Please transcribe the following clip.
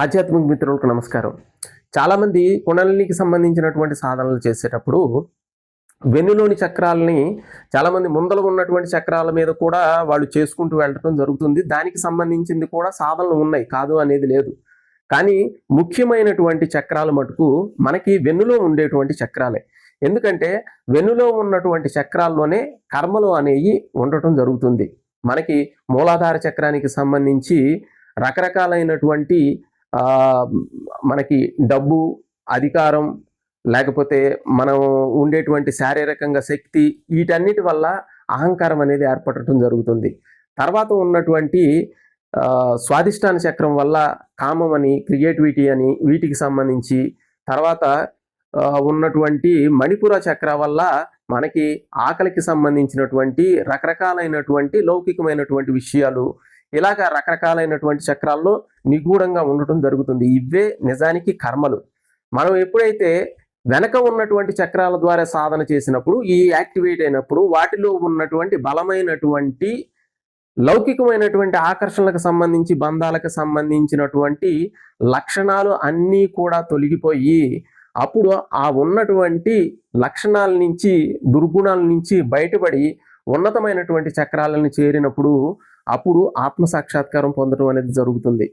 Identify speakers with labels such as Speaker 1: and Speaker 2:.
Speaker 1: ఆధ్యాత్మిక మిత్రులకు నమస్కారం. చాలామంది కుండలినికి సంబంధించినటువంటి సాధనలు చేసేటప్పుడు వెన్నులోని చక్రాలని చాలామంది ముందర ఉన్నటువంటి చక్రాల మీద కూడా వాళ్ళు చేసుకుంటూ వెళ్ళటం జరుగుతుంది. దానికి సంబంధించింది కూడా సాధనలు ఉన్నాయి. కాదు అనేది లేదు. కానీ ముఖ్యమైనటువంటి చక్రాలు మటుకు మనకి వెన్నులో ఉండేటువంటి చక్రాలే. ఎందుకంటే వెన్నులో ఉన్నటువంటి చక్రాల్లోనే కర్మలు అనేవి ఉండటం జరుగుతుంది. మనకి మూలాధార చక్రానికి సంబంధించి రకరకాలైనటువంటి మనకి డబ్బు అధికారం లేకపోతే మనం ఉండేటువంటి శారీరకంగా శక్తి వీటన్నిటి వల్ల అహంకారం అనేది ఏర్పడటం జరుగుతుంది. తర్వాత ఉన్నటువంటి స్వాదిష్టాన చక్రం వల్ల కామం అని క్రియేటివిటీ అని వీటికి సంబంధించి తర్వాత ఉన్నటువంటి మణిపుర చక్ర వల్ల మనకి ఆకలికి సంబంధించినటువంటి రకరకాలైనటువంటి లౌకికమైనటువంటి విషయాలు ఇలాగ రకరకాలైనటువంటి చక్రాల్లో నిగూఢంగా ఉండటం జరుగుతుంది. ఇవే నిజానికి కర్మలు. మనం ఎప్పుడైతే వెనక ఉన్నటువంటి చక్రాల ద్వారా సాధన చేసినప్పుడు ఈ యాక్టివేట్ అయినప్పుడు వాటిలో ఉన్నటువంటి బలమైనటువంటి లౌకికమైనటువంటి ఆకర్షణలకు సంబంధించి బంధాలకు సంబంధించినటువంటి లక్షణాలు అన్నీ కూడా తొలగిపోయి అప్పుడు ఆ ఉన్నటువంటి లక్షణాల నుంచి దుర్గుణాల నుంచి బయటపడి ఉన్నతమైనటువంటి చక్రాలను చేరినప్పుడు అప్పుడు ఆత్మ సాక్షాత్కారం పొందడం అనేది జరుగుతుంది.